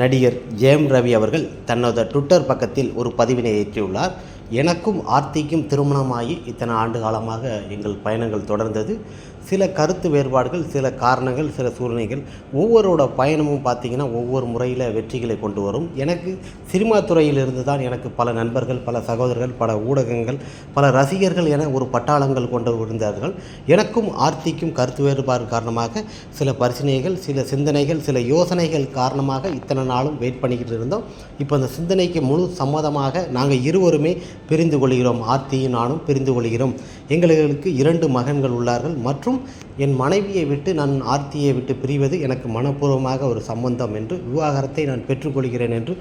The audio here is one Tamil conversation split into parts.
நடிகர் ஜெயம் ரவி அவர்கள் தனது ட்விட்டர் பக்கத்தில் ஒரு பதிவினை ஏற்றியுள்ளார். எனக்கும் ஆர்த்திக்கும் திருமணமாகி இத்தனை ஆண்டு காலமாக எங்கள் பயணங்கள் தொடர்ந்தது. சில கருத்து வேறுபாடுகள் சில காரணங்கள் சில சூழ்நிலைகள் ஒவ்வொருவரோட பயணமும் பார்த்திங்கன்னா ஒவ்வொரு முறையில் வெற்றிகளை கொண்டு வரும். எனக்கு சினிமா துறையிலிருந்து தான் எனக்கு பல நண்பர்கள் பல சகோதரர்கள் பல ஊடகங்கள் பல ரசிகர்கள் என ஒரு பட்டாளங்கள் கொண்டு இருந்தார்கள் எனக்கும் ஆர்த்திக்கும் கருத்து வேறுபாடு காரணமாக சில பரிசீலனைகள் சில சிந்தனைகள் சில யோசனைகள் காரணமாக இத்தனை நாளும் வெயிட் பண்ணிக்கிட்டு இருந்தோம். இப்போ அந்த சிந்தனைக்கு முழு சம்மதமாக நாங்கள் இருவருமே பிரிந்து கொள்கிறோம். ஆர்த்தியும் நானும் பிரிந்து கொள்கிறோம். எங்களுக்கு இரண்டு மகன்கள் உள்ளார்கள். மற்றும் என் மனைவியை விட்டு நான் ஆர்த்தியை விட்டு பிரிவது எனக்கு மனப்பூர்வமாக ஒரு சம்பந்தம் என்று விவாகரத்தை நான் பெற்றுக்கொள்கிறேன் என்று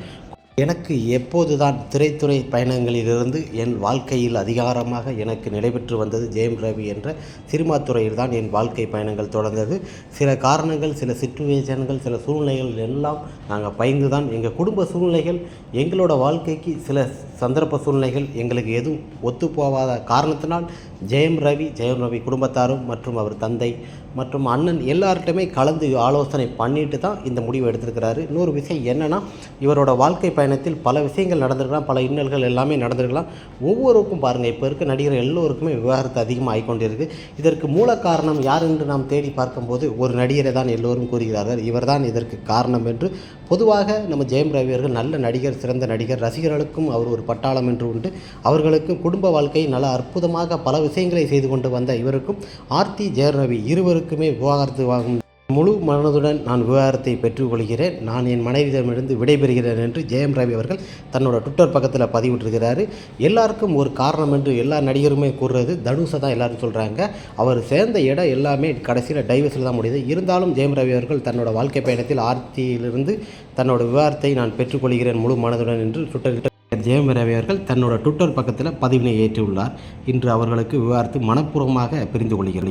எனக்கு எப்போதுதான் திரைத்துறை பயணங்களிலிருந்து என் வாழ்க்கையில் அதிகாரமாக எனக்கு நடைபெற்று வந்தது ஜெயம் ரவி என்ற சினிமா துறையில்தான் என் வாழ்க்கை பயணங்கள் தொடர்ந்தது. சில காரணங்கள் சில சிச்சுவேஷன்கள் சில சூழ்நிலைகள் எல்லாம் நாங்கள் பயந்து தான் எங்கள் குடும்ப சூழ்நிலைகள் எங்களோட வாழ்க்கைக்கு சில சந்தர்ப்ப சூழ்நிலைகள் எங்களுக்கு எதுவும் ஒத்துப்போவாத காரணத்தினால் ஜெயம் ரவி ஜெயம் ரவி குடும்பத்தாரும் மற்றும் அவர் தந்தை மற்றும் அண்ணன் எல்லார்ட்டுமே கலந்து ஆலோசனை பண்ணிட்டு தான் இந்த முடிவு எடுத்திருக்கிறாரு. இன்னொரு விஷயம் என்னென்னா இவரோட வாழ்க்கை பயணம் பயணத்தில் பல விஷயங்கள் நடந்திருக்கலாம் பல இன்னல்கள் எல்லாமே நடந்திருக்கலாம். ஒவ்வொருக்கும் பாருங்கள் இப்போ இருக்க நடிகர் எல்லோருக்குமே விவாகரத்து அதிகமாக ஆகிக்கொண்டிருக்கு இதற்கு மூல காரணம் யார் என்று நாம் தேடி பார்க்கும்போது ஒரு நடிகரை தான் எல்லோரும் கூறுகிறார்கள். இவர்தான் இதற்கு காரணம் என்று. பொதுவாக நம்ம ஜெயம் ரவி அவர்கள் நல்ல நடிகர் சிறந்த நடிகர் ரசிகர்களுக்கும் அவர் ஒரு பட்டாளம் என்று உண்டு. அவர்களுக்கும் குடும்ப வாழ்க்கை நல்ல அற்புதமாக பல விஷயங்களை செய்து கொண்டு வந்த இவருக்கும் ஆர்த்தி ஜெயரவி ரவி இருவருக்குமே விவாகரத்து வாங்கும் முழு மனதுடன் நான் விவகாரத்தை பெற்றுக்கொள்கிறேன். நான் என் மனைவியிடமிருந்து விடைபெறுகிறேன் என்று ஜெயம் ரவி அவர்கள் தன்னோட ட்விட்டர் பக்கத்தில் பதிவிட்டிருக்கிறாரு. எல்லாருக்கும் ஒரு காரணம் என்று எல்லா நடிகருமே கூறுறது தனுஷை தான் எல்லாரும் சொல்கிறாங்க அவர் சேர்ந்த இடம் எல்லாமே கடைசியில் டைவர்ஸில் தான் முடியுது. இருந்தாலும் ஜெயம் ரவி அவர்கள் தன்னோட வாழ்க்கை பயணத்தில் ஆர்த்தியிலிருந்து தன்னோட விவகாரத்தை நான் பெற்றுக்கொள்கிறேன் முழு மனதுடன் என்று ட்விட்டர் ஜெயம் ரவி அவர்கள் தன்னோட ட்விட்டர் பக்கத்தில் பதிவினை ஏற்றியுள்ளார். இன்று அவர்களுக்கு விவகாரத்தை மனப்பூர்வமாக பிரிந்து கொள்கிறது